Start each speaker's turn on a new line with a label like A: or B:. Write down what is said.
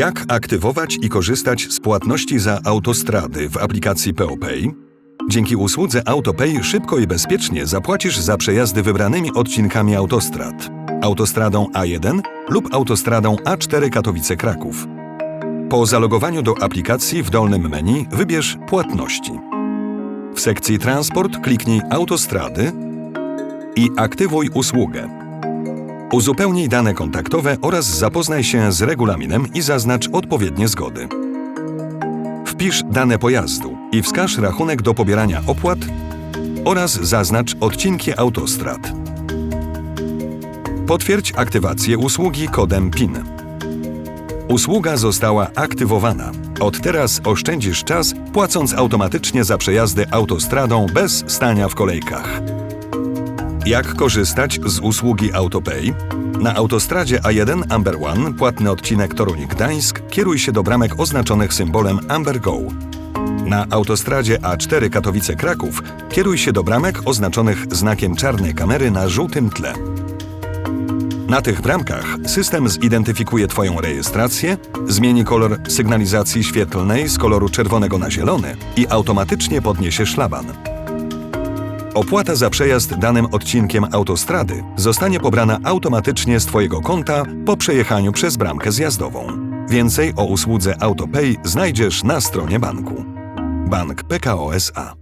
A: Jak aktywować i korzystać z płatności za autostrady w aplikacji POPay? Dzięki usłudze AutoPay szybko i bezpiecznie zapłacisz za przejazdy wybranymi odcinkami autostrad. Autostradą A1 lub autostradą A4 Katowice-Kraków. Po zalogowaniu do aplikacji w dolnym menu wybierz Płatności. W sekcji Transport kliknij Autostrady i aktywuj usługę. Uzupełnij dane kontaktowe oraz zapoznaj się z regulaminem i zaznacz odpowiednie zgody. Wpisz dane pojazdu i wskaż rachunek do pobierania opłat oraz zaznacz odcinki autostrad. Potwierdź aktywację usługi kodem PIN. Usługa została aktywowana. Od teraz oszczędzisz czas, płacąc automatycznie za przejazdy autostradą bez stania w kolejkach. Jak korzystać z usługi AutoPay? Na autostradzie A1 Amber One, płatny odcinek Toruń-Gdańsk, kieruj się do bramek oznaczonych symbolem Amber Go. Na autostradzie A4 Katowice-Kraków kieruj się do bramek oznaczonych znakiem czarnej kamery na żółtym tle. Na tych bramkach system zidentyfikuje Twoją rejestrację, zmieni kolor sygnalizacji świetlnej z koloru czerwonego na zielony i automatycznie podniesie szlaban. Opłata za przejazd danym odcinkiem autostrady zostanie pobrana automatycznie z Twojego konta po przejechaniu przez bramkę zjazdową. Więcej o usłudze AutoPay znajdziesz na stronie banku. Bank PKO SA.